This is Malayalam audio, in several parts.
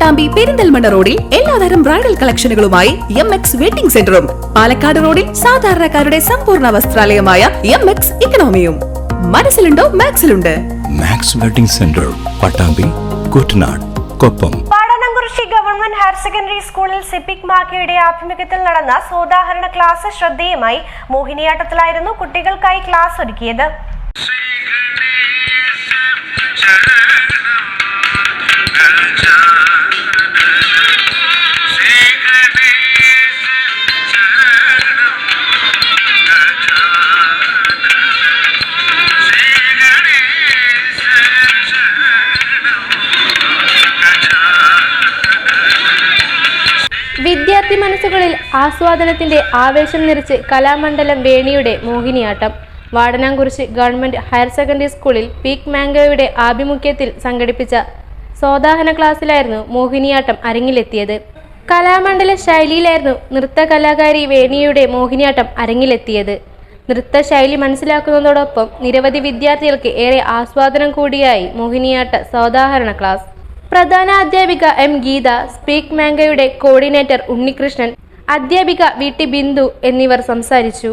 പട്ടാമ്പി പെരിന്തൽമണ്ണ റോഡിൽ എല്ലാതരം ബ്രൈഡൽ കളക്ഷനുകളുമായി എം എക്സ് വെഡിംഗ് സെന്ററും. പാലക്കാട് റോഡിൽ സാധാരണക്കാരുടെ സമ്പൂർണ വസ്ത്രാലയമായ എം എക്സ് ഇക്കണോമിയും. മനസ്സിലുണ്ടോ? മാക്സിലുണ്ട്. Max wedding centre Pattambi Kuttanad Koppam. Padanamkurissi government higher secondary സ്കൂളിൽ സിപ്പിക് മാക്കയുടെ ആഭിമുഖ്യത്തിൽ നടന്ന സോദാഹരണ ക്ലാസ് ശ്രദ്ധേയമായി മോഹിനിയാട്ടത്തിലായിരുന്നു കുട്ടികൾക്കായി ക്ലാസ് ഒരുക്കിയത്. വിദ്യാർത്ഥി മനസ്സുകളിൽ ആസ്വാദനത്തിന്റെ ആവേശം നിറച്ച് Kalamandalam വേണിയുടെ Mohiniyattam. Vadanamkurissi government higher secondary സ്കൂളിൽ പീക്ക് മാംഗോയുടെ ആഭിമുഖ്യത്തിൽ സംഘടിപ്പിച്ച സോദാഹന ക്ലാസ്സിലായിരുന്നു മോഹിനിയാട്ടം അരങ്ങിലെത്തിയത്. കലാമണ്ഡല ശൈലിയിലായിരുന്നു നൃത്ത കലാകാരി വേണിയുടെ മോഹിനിയാട്ടം അരങ്ങിലെത്തിയത്. നൃത്ത ശൈലി മനസ്സിലാക്കുന്നതോടൊപ്പം നിരവധി വിദ്യാർത്ഥികൾക്ക് ഏറെ ആസ്വാദനം കൂടിയായി മോഹിനിയാട്ട സോദാഹരണ ക്ലാസ്. പ്രധാന അധ്യാപിക എം ഗീത സ്പീക്ക് മാംഗയുടെ കോർഡിനേറ്റർ ഉണ്ണികൃഷ്ണൻ അധ്യാപിക വി ടി ബിന്ദു എന്നിവർ സംസാരിച്ചു.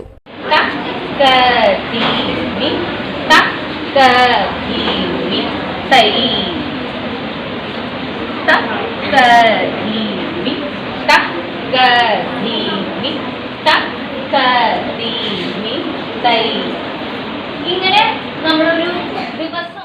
ഇങ്ങനെ നമ്മളൊരു ദിവസം